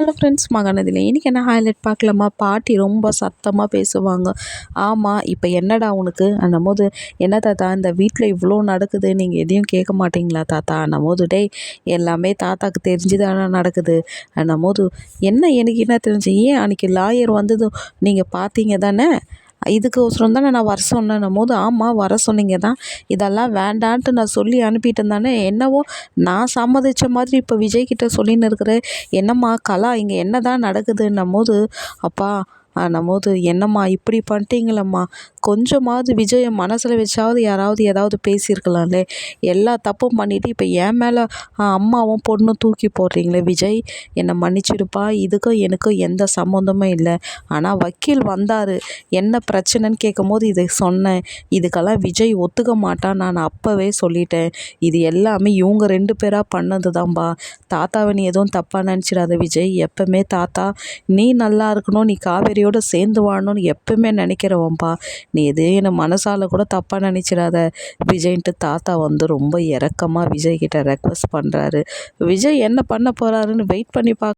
Hello friends மகாநதியில் இன்றைக்கி என்ன highlight பார்க்கலாமா? பாட்டி ரொம்ப சத்தமாக பேசுவாங்க. ஆமாம் இப்போ என்னடா உனக்கு? அன்னும் போது என்ன தாத்தா இந்த வீட்டில் இவ்வளோ நடக்குது? நீங்கள் எதையும் கேட்க மாட்டீங்களா தாத்தா? அன்னும் போது டேய் எல்லாமே தாத்தாக்கு தெரிஞ்சுதானே நடக்குது. அன்னும் போது என்ன எனக்கு என்ன தெரிஞ்சு? ஏன் அன்றைக்கி லாயர் வந்ததும் நீங்கள் பார்த்தீங்க தானே? இதுக்கோசரம் தானே நான் வர சொன்னேன்னும் போது ஆமாம் வர சொன்னீங்க தான் இதெல்லாம் வேண்டான்ட்டு நான் சொல்லி அனுப்பிட்டேன் தானே என்னவோ நான் சம்மதித்த மாதிரி இப்போ விஜய்கிட்ட சொல்லின்னு இருக்கிறேன். என்னம்மா கலா இங்கே என்ன தான் நடக்குதுன்னும் போது அப்பா நம்மோது என்னம்மா இப்படி பண்ணிட்டீங்களம்மா? கொஞ்சமாவது விஜயை மனசில் வச்சாவது யாராவது ஏதாவது பேசியிருக்கலாம்லே. எல்லா தப்பும் பண்ணிவிட்டு இப்போ என் மேலே அம்மாவும் பொண்ணும் தூக்கி போடுறீங்களே விஜய். என்னை மன்னிச்சிடுப்பா. இதுக்கும் எனக்கும் எந்த சம்மந்தமும் இல்லை. ஆனால் வக்கீல் வந்தார். என்ன பிரச்சனைன்னு கேட்கும்போது இதை சொன்னேன். இதுக்கெல்லாம் விஜய் ஒத்துக்க மாட்டான் நான் அப்போவே சொல்லிட்டேன். இது எல்லாமே இவங்க ரெண்டு பேராக பண்ணது தான்பா தாத்தாவை நீ எதுவும் தப்பாக நினச்சிடாத விஜய். எப்பவுமே தாத்தா நீ நல்லா இருக்கணும். நீ காவேரி காவேரியோடு சேர்ந்து வாழணும்னு எப்பவுமே நினைக்கிறவன்பா நீ எதையும் என்னை மனசால் கூட தப்பாக நினச்சிடாத. விஜய்ன்ட்டு தாத்தா வந்து ரொம்ப இறக்கமாக விஜய்கிட்ட ரெக்வஸ்ட் பண்ணுறாரு விஜய் என்ன பண்ண போகிறாருன்னு வெயிட் பண்ணி பார்க்க